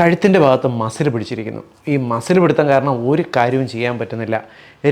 കഴുത്തിന്റെ ഭാഗത്ത് മസിൽ പിടിച്ചിരിക്കുന്നു. ഈ മസിൽ പിടുത്തം കാരണം ഒരു കാര്യവും ചെയ്യാൻ പറ്റുന്നില്ല.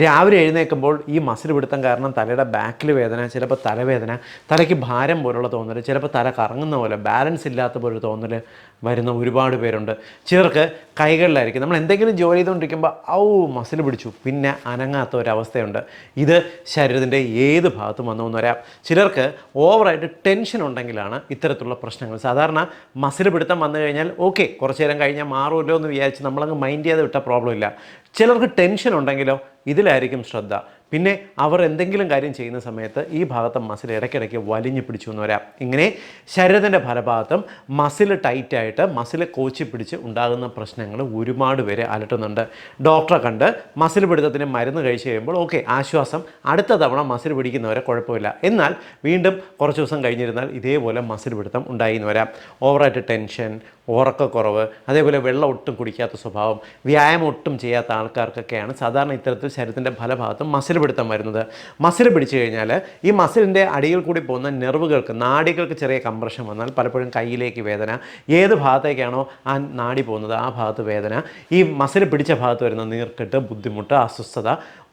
രാവിലെ എഴുന്നേൽക്കുമ്പോൾ ഈ മസിൽ പിടുത്തം കാരണം തലയുടെ ബാക്കിൽ വേദന ചിലപ്പോൾ തലവേദന തലയ്ക്ക് ഭാരം പോലുള്ള തോന്നൽ ചിലപ്പോൾ തല കറങ്ങുന്ന പോലെ ബാലൻസ് ഇല്ലാത്ത പോലെ തോന്നൽ വരുന്ന ഒരുപാട് പേരുണ്ട്. ചിലർക്ക് കൈകളിലായിരിക്കും. നമ്മൾ എന്തെങ്കിലും ജോലി ചെയ്തുകൊണ്ടിരിക്കുമ്പോൾ ഔ മസിൽ പിടിച്ചു. പിന്നെ അനങ്ങാത്ത ഒരവസ്ഥയുണ്ട്. ഇത് ശരീരത്തിന്റെ ഏത് ഭാഗത്തും വന്നു വരാം ചിലർക്ക് ഓവറായിട്ട് ടെൻഷൻ ഉണ്ടെങ്കിലാണ് ഇത്തരത്തിലുള്ള പ്രശ്നങ്ങൾ. സാധാരണ മസിൽ പിടുത്തം വന്നു കഴിഞ്ഞാൽ ഓക്കെ കുറച്ച് നേരം കഴിഞ്ഞാൽ മാറുമല്ലോ എന്ന് വിചാരിച്ച് നമ്മളങ്ങ് മൈൻഡ് ചെയ്യാതെ വിട്ട പ്രോബ്ലം ഇല്ല. ചിലർക്ക് ടെൻഷൻ ഉണ്ടെങ്കിലോ ഇതിലായിരിക്കും ശ്രദ്ധ. പിന്നെ അവർ എന്തെങ്കിലും കാര്യം ചെയ്യുന്ന സമയത്ത് ഈ ഭാഗത്തെ മസിൽ ഇടയ്ക്കിടയ്ക്ക് വലിഞ്ഞു പിടിച്ചു എന്ന് വരാം. ഇങ്ങനെ ശരീരത്തിന്റെ ഫലഭാഗത്തും മസിൽ ടൈറ്റായിട്ട് മസിൽ കോച്ചി പിടിച്ച് ഉണ്ടാകുന്ന പ്രശ്നങ്ങൾ ഒരുപാട് പേരെ അലട്ടുന്നുണ്ട്. ഡോക്ടറെ കണ്ട് മസിൽ പിടുത്തത്തിന് മരുന്ന് കഴിച്ച് കഴിയുമ്പോൾ ഓക്കെ ആശ്വാസം. അടുത്ത തവണ മസിൽ പിടിക്കുന്നവരെ കുഴപ്പമില്ല. എന്നാൽ വീണ്ടും കുറച്ച് ദിവസം കഴിഞ്ഞിരുന്നാൽ ഇതേപോലെ മസിൽ പിടുത്തം ഉണ്ടായി എന്ന് വരാം. ഓവറായിട്ട് ടെൻഷൻ ഉറക്കക്കുറവ് അതേപോലെ വെള്ളം ഒട്ടും കുടിക്കാത്ത സ്വഭാവം വ്യായാമം ഒട്ടും ചെയ്യാത്ത ആൾക്കാർക്കൊക്കെയാണ് സാധാരണ ഇത്തരത്തിൽ ശരീരത്തിന്റെ ഫലഭാഗത്തും മസിൽ പിടുത്തം വരുന്നത്. മസിൽ പിടിച്ചു കഴിഞ്ഞാൽ ഈ മസിലിന്റെ അടിയിൽ കൂടി പോകുന്ന നെർവുകൾക്ക് നാടികൾക്ക് ചെറിയ കംപ്രഷൻ വന്നാൽ പലപ്പോഴും കയ്യിലേക്ക് വേദന. ഏത് ഭാഗത്തേക്കാണോ ആ നാടി പോകുന്നത് ആ ഭാഗത്ത് വേദന. ഈ മസിൽ പിടിച്ച ഭാഗത്ത് വരുന്ന നീർക്കെട്ട് ബുദ്ധിമുട്ട് അസ്വസ്ഥത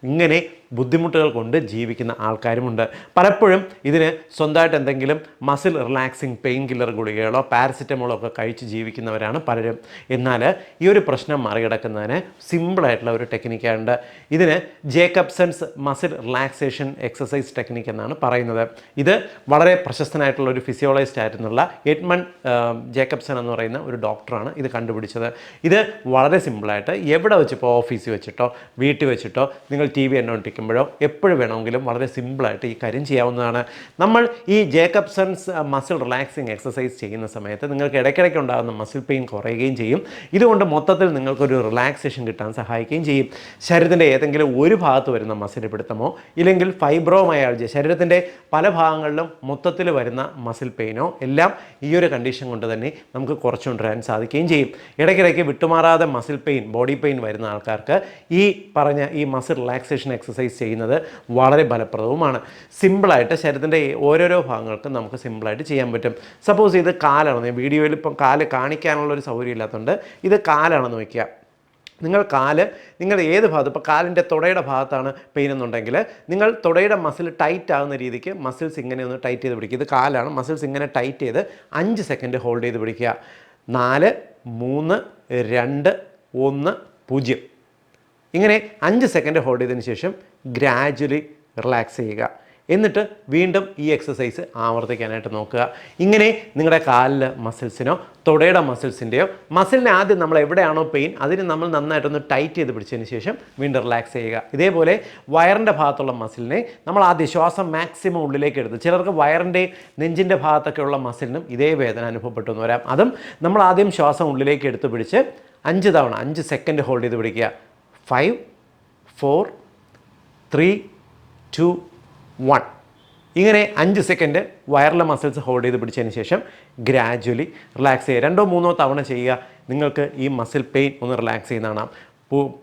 ഇങ്ങനെ ബുദ്ധിമുട്ടുകൾ കൊണ്ട് ജീവിക്കുന്ന ആൾക്കാരുമുണ്ട്. പലപ്പോഴും ഇതിന് സ്വന്തമായിട്ട് എന്തെങ്കിലും മസിൽ റിലാക്സിങ് പെയിൻ കില്ലർ ഗുളികകളോ പാരസിറ്റമോളോ ഒക്കെ കഴിച്ച് ജീവിക്കുന്നവരാണ് പലരും. എന്നാൽ ഈ ഒരു പ്രശ്നം മറികടക്കുന്നതിന് സിമ്പിളായിട്ടുള്ള ഒരു ടെക്നിക്കുണ്ട് ഇതിന് Jacobson's muscle relaxation exercise technique എന്നാണ് പറയുന്നത്. ഇത് വളരെ പ്രശസ്തനായിട്ടുള്ള ഒരു ഫിസിയോളജിസ്റ്റ് ആയിരുന്നുള്ള എഡ്മൺ ജേക്കബ്സൺ എന്ന് പറയുന്ന ഒരു ഡോക്ടറാണ് ഇത് കണ്ടുപിടിച്ചത്. ഇത് വളരെ സിമ്പിളായിട്ട് എവിടെ വെച്ചിപ്പോൾ ഓഫീസിൽ വെച്ചിട്ടോ വീട്ടിൽ വെച്ചിട്ടോ നിങ്ങൾ ടി വി എന്നോണ്ടിരിക്കുമ്പോഴോ എപ്പോഴും വേണമെങ്കിലും വളരെ സിമ്പിളായിട്ട് ഈ കാര്യം ചെയ്യാവുന്നതാണ്. നമ്മൾ ഈ ജേക്കബ്സൺസ് മസിൽ റിലാക്സിങ് എക്സസൈസ് ചെയ്യുന്ന സമയത്ത് നിങ്ങൾക്ക് ഇടയ്ക്കിടയ്ക്ക് ഉണ്ടാകുന്ന മസിൽ പെയിൻ കുറയുകയും ചെയ്യും. ഇതുകൊണ്ട് മൊത്തത്തിൽ നിങ്ങൾക്കൊരു റിലാക്സേഷൻ കിട്ടാൻ സഹായിക്കുകയും ചെയ്യും. ശരീരത്തിന്റെ ഏതെങ്കിലും ഒരു ഭാഗത്ത് വരുന്ന മസിൽ പിടുത്തമോ ഇല്ലെങ്കിൽ ഫൈബ്രോമയാൾജിയ ശരീരത്തിന്റെ പല ഭാഗങ്ങളിലും മൊത്തത്തിൽ വരുന്ന മസിൽ പെയിനോ എല്ലാം ഈ ഒരു കണ്ടീഷൻ കൊണ്ട് തന്നെ നമുക്ക് കുറച്ചുകൊണ്ടുവരാൻ സാധിക്കുകയും ചെയ്യും. ഇടയ്ക്കിടയ്ക്ക് വിട്ടുമാറാതെ മസിൽ പെയിൻ ബോഡി പെയിൻ വരുന്ന ആൾക്കാർക്ക് ഈ പറഞ്ഞ ഈ മസിൽ റിലാക്സേഷൻ എക്സസൈസ് ചെയ്യുന്നത് വളരെ ഫലപ്രദവുമാണ്. സിമ്പിളായിട്ട് ശരീരത്തിന്റെ ഓരോരോ ഭാഗങ്ങൾക്കും നമുക്ക് സിമ്പിളായിട്ട് ചെയ്യാൻ പറ്റും. സപ്പോസ് ഇത് കാലാണ്. വീഡിയോയിൽ ഇപ്പം കാൽ കാണിക്കാനുള്ള ഒരു സൗകര്യം ഇല്ലാത്തതുകൊണ്ട് ഇത് കാലാണെന്ന് വയ്ക്കുക നിങ്ങൾ കാൽ നിങ്ങൾ ഏത് ഭാഗത്ത് ഇപ്പോൾ കാലിന്റെ തുടയുടെ ഭാഗത്താണ് പെയിൻ എന്നുണ്ടെങ്കിൽ നിങ്ങൾ തുടയുടെ മസിൽ ടൈറ്റ് ആകുന്ന രീതിക്ക് മസിൽസ് ഇങ്ങനെ ഒന്ന് ടൈറ്റ് ചെയ്ത് പിടിക്കുക. ഇത് കാലാണ്. മസിൽസ് ഇങ്ങനെ ടൈറ്റ് ചെയ്ത് അഞ്ച് സെക്കൻഡ് ഹോൾഡ് ചെയ്ത് പിടിക്കുക. നാല് മൂന്ന് രണ്ട് ഒന്ന് പൂജ്യം. ഇങ്ങനെ അഞ്ച് സെക്കൻഡ് ഹോൾഡ് ചെയ്തതിന് ശേഷം ഗ്രാജ്വലി റിലാക്സ് ചെയ്യുക. എന്നിട്ട് വീണ്ടും ഈ എക്സസൈസ് ആവർത്തിക്കാനായിട്ട് നോക്കുക. ഇങ്ങനെ നിങ്ങളുടെ കാലിലെ മസിൽസിനോ തുടയുടെ മസിൽസിന്റെയോ മസിലിനെ ആദ്യം നമ്മൾ എവിടെയാണോ പെയിൻ അതിന് നമ്മൾ നന്നായിട്ടൊന്ന് ടൈറ്റ് ചെയ്ത് പിടിച്ചതിന് ശേഷം വീണ്ടും റിലാക്സ് ചെയ്യുക. ഇതേപോലെ വയറിന്റെ ഭാഗത്തുള്ള മസിലിനെ നമ്മൾ ആദ്യം ശ്വാസം മാക്സിമം ഉള്ളിലേക്ക് എടുത്ത് ചിലർക്ക് വയറിന്റെ നെഞ്ചിന്റെ ഭാഗത്തൊക്കെയുള്ള മസിലിനും ഇതേ വേദന അനുഭവപ്പെട്ടു എന്ന് വരാം. അതും നമ്മൾ ആദ്യം ശ്വാസം ഉള്ളിലേക്ക് എടുത്ത് പിടിച്ച് അഞ്ച് തവണ അഞ്ച് സെക്കൻഡ് ഹോൾഡ് ചെയ്ത് പിടിക്കുക. Five four three two one ഇങ്ങനെ അഞ്ച് സെക്കൻഡ് വയറിലെ മസിൽസ് ഹോൾഡ് ചെയ്ത് പിടിച്ചതിന് ശേഷം ഗ്രാജ്വലി റിലാക്സ് ചെയ്യുക. രണ്ടോ മൂന്നോ തവണ ചെയ്യുക. നിങ്ങൾക്ക് ഈ മസിൽ പെയിൻ ഒന്ന് റിലാക്സ് ചെയ്യുന്നതാണ്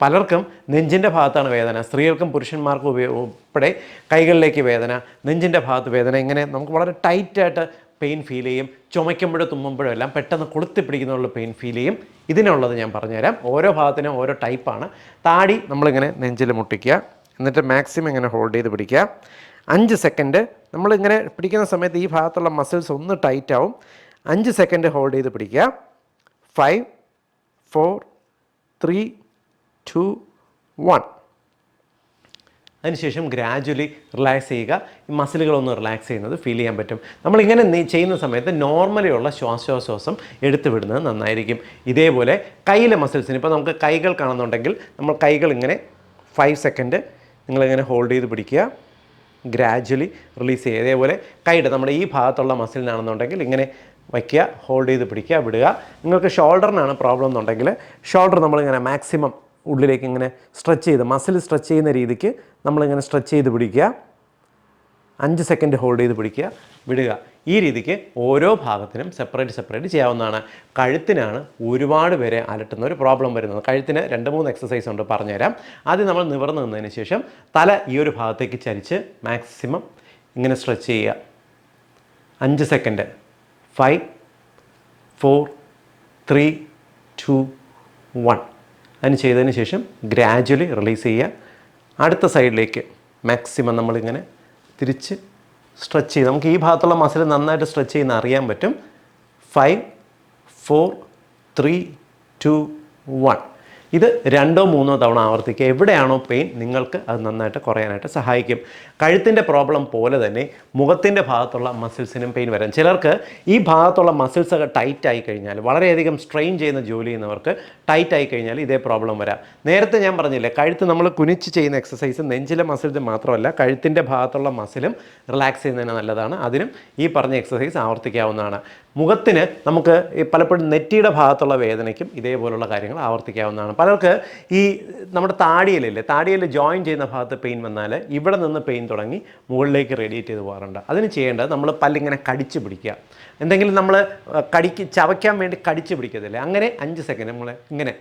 പലർക്കും നെഞ്ചിന്റെ ഭാഗത്താണ് വേദന. സ്ത്രീകൾക്കും പുരുഷന്മാർക്കും ഉപയോ ഉൾപ്പെടെ കൈകളിലേക്ക് വേദന നെഞ്ചിന്റെ ഭാഗത്ത് വേദന. ഇങ്ങനെ നമുക്ക് വളരെ ടൈറ്റായിട്ട് പെയിൻ ഫീൽ ചെയ്യും. ചുമയ്ക്കുമ്പോഴോ തുമ്മുമ്പോഴോ എല്ലാം പെട്ടെന്ന് കൊളുത്തി പിടിക്കുന്നുള്ള പെയിൻ ഫീൽ ചെയ്യും. ഇതിനുള്ളത് ഞാൻ പറഞ്ഞുതരാം. ഓരോ ഭാഗത്തിനും ഓരോ ടൈപ്പാണ്. താടി നമ്മളിങ്ങനെ നെഞ്ചിൽ മുട്ടിക്കുക. എന്നിട്ട് മാക്സിമം ഇങ്ങനെ ഹോൾഡ് ചെയ്ത് പിടിക്കുക. അഞ്ച് സെക്കൻഡ് നമ്മളിങ്ങനെ പിടിക്കുന്ന സമയത്ത് ഈ ഭാഗത്തുള്ള മസിൽസ് ഒന്ന് ടൈറ്റ് ആവും. അഞ്ച് സെക്കൻഡ് ഹോൾഡ് ചെയ്ത് പിടിക്കുക. Five four three two one അതിനുശേഷം ഗ്രാജ്വലി റിലാക്സ് ചെയ്യുക. ഈ മസിലുകളൊന്ന് റിലാക്സ് ചെയ്യുന്നത് ഫീൽ ചെയ്യാൻ പറ്റും. നമ്മളിങ്ങനെ ചെയ്യുന്ന സമയത്ത് നോർമലി ഉള്ള എടുത്തുവിടുന്നത് എടുത്തു വിടുന്നത് നന്നായിരിക്കും. ഇതേപോലെ കയ്യിലെ മസിൽസിന് ഇപ്പോൾ നമുക്ക് കൈകൾ കാണുന്നുണ്ടെങ്കിൽ നമ്മൾ കൈകൾ ഇങ്ങനെ ഫൈവ് സെക്കൻഡ് നിങ്ങളിങ്ങനെ ഹോൾഡ് ചെയ്ത് പിടിക്കുക. ഗ്രാജ്വലി റിലീസ് ചെയ്യുക. ഇതേപോലെ കൈയുടെ നമ്മുടെ ഈ ഭാഗത്തുള്ള മസിലിനാണെന്നുണ്ടെങ്കിൽ ഇങ്ങനെ വയ്ക്കുക ഹോൾഡ് ചെയ്ത് പിടിക്കുക വിടുക. നിങ്ങൾക്ക് ഷോൾഡറിനാണ് പ്രോബ്ലം എന്നുണ്ടെങ്കിൽ ഷോൾഡർ നമ്മളിങ്ങനെ മാക്സിമം ഉള്ളിലേക്ക് ഇങ്ങനെ സ്ട്രെച്ച് ചെയ്ത് മസിൽ സ്ട്രെച്ച് ചെയ്യുന്ന രീതിക്ക് നമ്മളിങ്ങനെ സ്ട്രെച്ച് ചെയ്ത് പിടിക്കുക. അഞ്ച് സെക്കൻഡ് ഹോൾഡ് ചെയ്ത് പിടിക്കുക വിടുക. ഈ രീതിക്ക് ഓരോ ഭാഗത്തിനും സെപ്പറേറ്റ് സെപ്പറേറ്റ് ചെയ്യാവുന്നതാണ്. കഴുത്തിനാണ് ഒരുപാട് പേരെ അലട്ടുന്ന ഒരു പ്രോബ്ലം വരുന്നത്. കഴുത്തിന് രണ്ട് മൂന്ന് എക്സസൈസ് ഉണ്ട് പറഞ്ഞുതരാം. ആദ്യം നമ്മൾ നിവർന്നു നിന്നതിന് ശേഷം തല ഈ ഒരു ഭാഗത്തേക്ക് ചരിച്ച് മാക്സിമം ഇങ്ങനെ സ്ട്രെച്ച് ചെയ്യുക. അഞ്ച് second five four three two one അതിന് ചെയ്തതിന് ശേഷം ഗ്രാജ്വലി റിലീസ് ചെയ്യുക. അടുത്ത സൈഡിലേക്ക് മാക്സിമം നമ്മളിങ്ങനെ തിരിച്ച് സ്ട്രെച്ച് ചെയ്ത് നമുക്ക് ഈ ഭാഗത്തുള്ള മസിൽ നന്നായിട്ട് സ്ട്രെച്ച് ചെയ്യുന്ന അറിയാൻ പറ്റും. Five four three two one ഇത് രണ്ടോ മൂന്നോ തവണ ആവർത്തിക്കുക. എവിടെയാണോ പെയിൻ നിങ്ങൾക്ക് അത് നന്നായിട്ട് കുറയാനായിട്ട് സഹായിക്കും. കഴുത്തിന്റെ പ്രോബ്ലം പോലെ തന്നെ മുഖത്തിന്റെ ഭാഗത്തുള്ള മസിൽസിനും പെയിൻ വരാം. ചിലർക്ക് ഈ ഭാഗത്തുള്ള മസിൽസ് ഒക്കെ ടൈറ്റ് ആയി കഴിഞ്ഞാൽ വളരെയധികം സ്ട്രെയിൻ ചെയ്യുന്ന ജോലി ചെയ്യുന്നവർക്ക് ടൈറ്റ് ആയി കഴിഞ്ഞാൽ ഇതേ പ്രോബ്ലം വരാം. നേരത്തെ ഞാൻ പറഞ്ഞില്ലേ കഴുത്ത് നമ്മൾ കുനിച്ച് ചെയ്യുന്ന എക്സസൈസ് നെഞ്ചിലെ മസിൽസ് മാത്രമല്ല കഴുത്തിന്റെ ഭാഗത്തുള്ള മസിലും റിലാക്സ് ചെയ്യുന്നതിന് നല്ലതാണ്. അതിനും ഈ പറഞ്ഞ എക്സസൈസ് ആവർത്തിക്കാവുന്നതാണ്. മുഖത്തിന് നമുക്ക് പലപ്പോഴും നെറ്റിയുടെ ഭാഗത്തുള്ള വേദനയ്ക്കും ഇതേപോലുള്ള കാര്യങ്ങൾ ആവർത്തിക്കാവുന്നതാണ്. പലർക്ക് ഈ നമ്മുടെ താടിയിലല്ലേ താടിയിൽ ജോയിൻ ചെയ്യുന്ന ഭാഗത്ത് പെയിൻ വന്നാൽ ഇവിടെ നിന്ന് പെയിൻ തുടങ്ങി മുകളിലേക്ക് റേഡിയേറ്റ് ചെയ്ത് പോകാറുണ്ട്. അതിന് ചെയ്യേണ്ടത് നമ്മൾ പല്ലിങ്ങനെ കടിച്ച് പിടിക്കുക. എന്തെങ്കിലും നമ്മൾ കടിക്ക് ചവയ്ക്കാൻ വേണ്ടി കടിച്ച് പിടിക്കത്തില്ലേ? അങ്ങനെ അഞ്ച് സെക്കൻഡ് നമ്മൾ ഇങ്ങനെ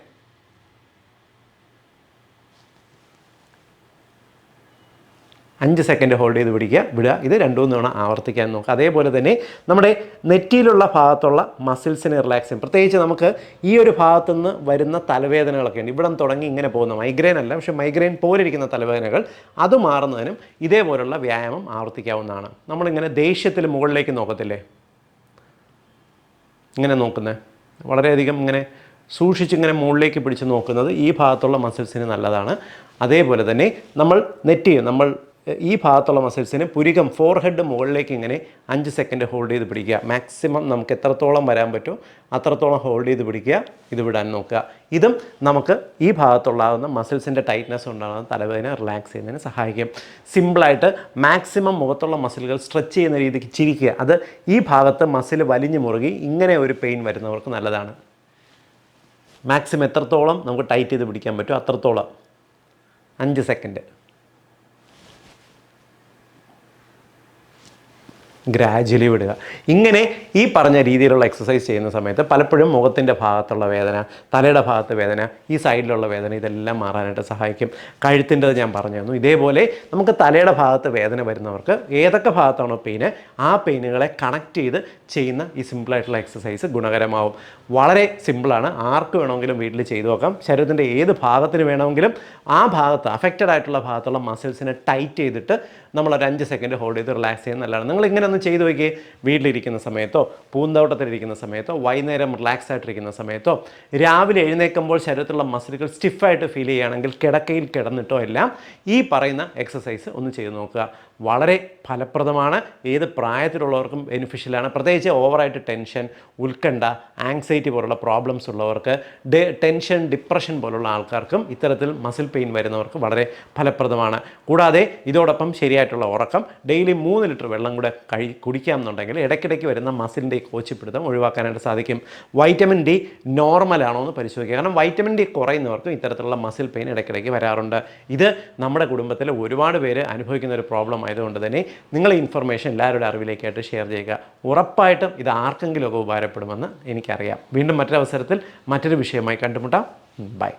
അഞ്ച് സെക്കൻഡ് ഹോൾഡ് ചെയ്ത് പിടിക്കുക വിടുക. ഇത് രണ്ടു മൂന്ന് തവണ ആവർത്തിക്കാൻ നോക്കുക. അതേപോലെ തന്നെ നമ്മുടെ നെറ്റിയിലുള്ള ഭാഗത്തുള്ള മസിൽസിനെ റിലാക്സ് ചെയ്യും. പ്രത്യേകിച്ച് നമുക്ക് ഈ ഒരു ഭാഗത്തു നിന്ന് വരുന്ന തലവേദനകളൊക്കെ ഉണ്ട്. ഇവിടം തുടങ്ങി ഇങ്ങനെ പോകുന്ന മൈഗ്രെയിൻ അല്ല പക്ഷേ മൈഗ്രെയിൻ പോലിരിക്കുന്ന തലവേദനകൾ അത് മാറുന്നതിനും ഇതേപോലുള്ള വ്യായാമം ആവർത്തിക്കാവുന്നതാണ്. നമ്മളിങ്ങനെ ദേഷ്യത്തിൽ മുകളിലേക്ക് നോക്കത്തില്ലേ? ഇങ്ങനെ നോക്കുന്നത് വളരെയധികം ഇങ്ങനെ സൂക്ഷിച്ചിങ്ങനെ മുകളിലേക്ക് പിടിച്ച് നോക്കുന്നത് ഈ ഭാഗത്തുള്ള മസിൽസിന് നല്ലതാണ്. അതേപോലെ തന്നെ നമ്മൾ നെറ്റ് നമ്മൾ ഈ ഭാഗത്തുള്ള മസിൽസിന് പുരികം ഫോർ ഹെഡ് മുകളിലേക്ക് ഇങ്ങനെ അഞ്ച് സെക്കൻഡ് ഹോൾഡ് ചെയ്ത് പിടിക്കുക. മാക്സിമം നമുക്ക് എത്രത്തോളം വരാൻ പറ്റുമോ അത്രത്തോളം ഹോൾഡ് ചെയ്ത് പിടിക്കുക. ഇത് വിടാൻ നോക്കുക. ഇതും നമുക്ക് ഈ ഭാഗത്തുള്ളാകുന്ന മസിൽസിന്റെ ടൈറ്റ്നസ് ഉണ്ടാകുന്ന തലവേദന റിലാക്സ് ചെയ്യുന്നതിന് സഹായിക്കും. സിമ്പിളായിട്ട് മാക്സിമം മുഖത്തുള്ള മസിലുകൾ സ്ട്രെച്ച് ചെയ്യുന്ന രീതിക്ക് ചിരിക്കുക. അത് ഈ ഭാഗത്ത് മസിൽ വലിഞ്ഞു മുറുകി ഇങ്ങനെ ഒരു പെയിൻ വരുന്നവർക്ക് നല്ലതാണ്. മാക്സിമം എത്രത്തോളം നമുക്ക് ടൈറ്റ് ചെയ്ത് പിടിക്കാൻ പറ്റുമോ അത്രത്തോളം. അഞ്ച് സെക്കൻഡ് ഗ്രാജ്വലി വിടുക. ഇങ്ങനെ ഈ പറഞ്ഞ രീതിയിലുള്ള എക്സസൈസ് ചെയ്യുന്ന സമയത്ത് പലപ്പോഴും മുഖത്തിന്റെ ഭാഗത്തുള്ള വേദന തലയുടെ ഭാഗത്ത് വേദന ഈ സൈഡിലുള്ള വേദന ഇതെല്ലാം മാറാനായിട്ട് സഹായിക്കും. കഴുത്തിന്റെത് ഞാൻ പറഞ്ഞു തന്നു. ഇതേപോലെ നമുക്ക് തലയുടെ ഭാഗത്ത് വേദന വരുന്നവർക്ക് ഏതൊക്കെ ഭാഗത്താണോ പെയിന് ആ പെയിനുകളെ കണക്ട് ചെയ്ത് ചെയ്യുന്ന ഈ സിമ്പിളായിട്ടുള്ള എക്സസൈസ് ഗുണകരമാവും. വളരെ സിമ്പിളാണ് ആർക്ക് വേണമെങ്കിലും വീട്ടിൽ ചെയ്തു നോക്കാം. ശരീരത്തിന്റെ ഏത് ഭാഗത്തിന് വേണമെങ്കിലും ആ ഭാഗത്ത് അഫക്റ്റഡ് ആയിട്ടുള്ള ഭാഗത്തുള്ള മസിൽസിനെ ടൈറ്റ് ചെയ്തിട്ട് നമ്മൾ ഒരു അഞ്ച് സെക്കൻഡ് ഹോൾഡ് ചെയ്ത് റിലാക്സ് ചെയ്യുന്ന നല്ലതാണ് നിങ്ങൾ ഇങ്ങനെ ഒന്ന് ചെയ്തു നോക്കിയേ. വീട്ടിലിരിക്കുന്ന സമയത്തോ പൂന്തോട്ടത്തിലിരിക്കുന്ന സമയത്തോ വൈകുന്നേരം റിലാക്സ് ആയിട്ടിരിക്കുന്ന സമയത്തോ രാവിലെ എഴുന്നേൽക്കുമ്പോൾ ശരീരത്തിലുള്ള മസിലുകൾ സ്റ്റിഫായിട്ട് ഫീൽ ചെയ്യുകയാണെങ്കിൽ കിടക്കയിൽ കിടന്നിട്ടോ എല്ലാം ഈ പറയുന്ന എക്സസൈസ് ഒന്ന് ചെയ്ത് നോക്കുക. വളരെ ഫലപ്രദമാണ്. ഏത് പ്രായത്തിലുള്ളവർക്കും ബെനിഫിഷ്യലാണ് പ്രത്യേകിച്ച് ഓവറായിട്ട് ടെൻഷൻ ഉത്കണ്ഠ ആങ്സൈറ്റി പോലുള്ള പ്രോബ്ലംസ് ഉള്ളവർക്ക് ടെൻഷൻ ഡിപ്രഷൻ പോലുള്ള ആൾക്കാർക്കും ഇത്തരത്തിൽ മസിൽ പെയിൻ വരുന്നവർക്ക് വളരെ ഫലപ്രദമാണ്. കൂടാതെ ഇതോടൊപ്പം ശരിയായിട്ടുള്ള ഉറക്കം ഡെയിലി മൂന്ന് ലിറ്റർ വെള്ളം കൂടെ കഴി കുടിക്കാമെന്നുണ്ടെങ്കിൽ ഇടയ്ക്കിടയ്ക്ക് വരുന്ന മസിലിന്റെ കോച്ചിപ്പിടുത്തം ഒഴിവാക്കാനായിട്ട് സാധിക്കും. വൈറ്റമിൻ ഡി നോർമലാണോ എന്ന് പരിശോധിക്കുക. കാരണം വൈറ്റമിൻ ഡി കുറയുന്നവർക്കും ഇത്തരത്തിലുള്ള മസിൽ പെയിൻ ഇടയ്ക്കിടയ്ക്ക് വരാറുണ്ട്. ഇത് നമ്മുടെ കുടുംബത്തിൽ ഒരുപാട് പേര് അനുഭവിക്കുന്ന ഒരു പ്രോബ്ലം ആയതുകൊണ്ട് തന്നെ നിങ്ങൾ ഈ ഇൻഫർമേഷൻ എല്ലാവരുടെ അറിവിലേക്കായിട്ട് ഷെയർ ചെയ്യുക. ഉറപ്പായിട്ടും ഇത് ആർക്കെങ്കിലുമൊക്കെ ഉപകാരപ്പെടുമെന്ന് എനിക്കറിയാം. വീണ്ടും മറ്റൊരവസരത്തിൽ മറ്റൊരു വിഷയമായി കണ്ടുമുട്ടാം. ബൈ